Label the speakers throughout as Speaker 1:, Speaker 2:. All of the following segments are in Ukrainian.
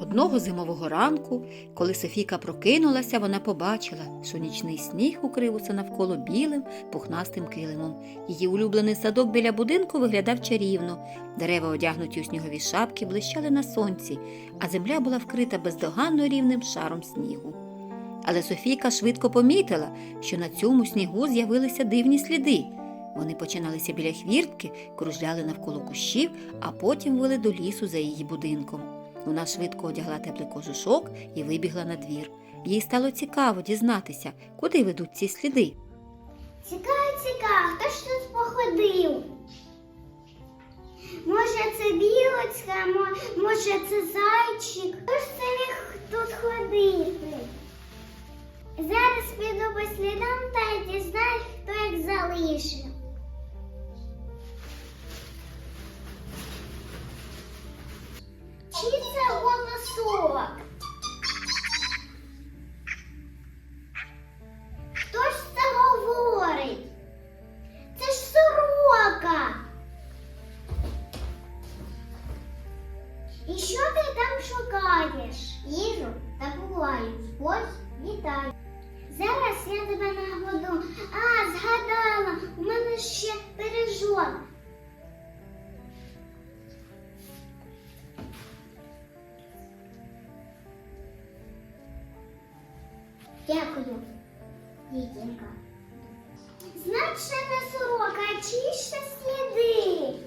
Speaker 1: Одного зимового ранку, коли Софійка прокинулася, вона побачила, що нічний сніг укрив усе навколо білим, пухнастим килимом. Її улюблений садок біля будинку виглядав чарівно. Дерева, одягнуті у снігові шапки, блищали на сонці, а земля була вкрита бездоганно рівним шаром снігу. Але Софійка швидко помітила, що на цьому снігу з'явилися дивні сліди. Вони починалися біля хвіртки, кружляли навколо кущів, а потім вели до лісу за її будинком. Вона швидко одягла теплий кожушок і вибігла на двір. Їй стало цікаво дізнатися, куди ведуть ці сліди.
Speaker 2: Цікаво, цікаво, хто ж тут походив? Може, це білочка, може, це зайчик. Хто ж це міг тут ходити? Зараз піду по слідам та дізнаюсь, хто їх залишив. Ти там шукаєш? Їжу та буваю. Ось вітаю. Зараз я тебе нагоду. А, згадала, у мене ще пиріжок. Дякую, дітінка. Значить, не сорока, а чиї ще сліди?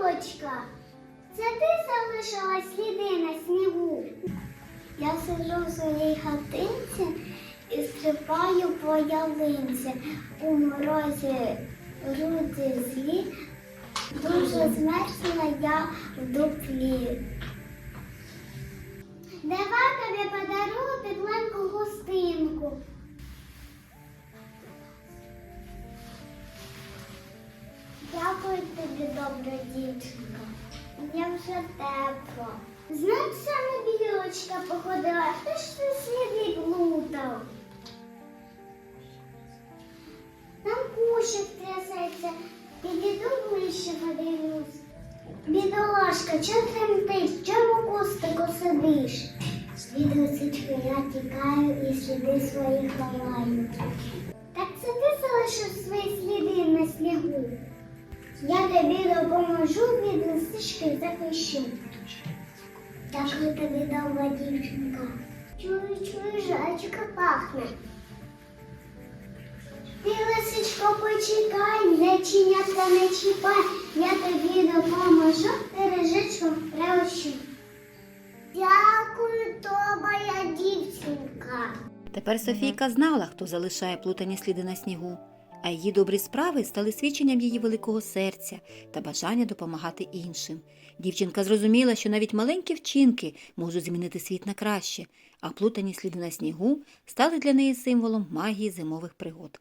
Speaker 2: Білочка! Це ти залишила сліди на снігу? Я сиджу в своїй хатинці і стрибаю по ялинці. У морозі груди злі, дуже змерзла я в дуплі. Давай тобі подарую тепленьку гостинку. Тобі, добра дівчинка. Мені вже тепло. Знаєш, саме білочка походила, хто ж ти сліди плутав? Там кущик трясеться, підійду ближче подивлюсь. Бідолашка, чого тремтиш? Чому кустику сидиш? Від я тікаю і сліди свої ховаю. Так це ти залишив свої сліди на снігу. Я тобі допоможу від лисички захищу. Дякую тобі, довга дівчинка. Чую, чую, жачка пахне. Ти, лисичко, почекай, не чинятка не чіпай, я тобі допоможу, бережечком прощу. Дякую, моя дівчинка.
Speaker 1: Тепер Софійка знала, хто залишає плутані сліди на снігу, а її добрі справи стали свідченням її великого серця та бажання допомагати іншим. Дівчинка зрозуміла, що навіть маленькі вчинки можуть змінити світ на краще, а плутані сліди на снігу стали для неї символом магії зимових пригод.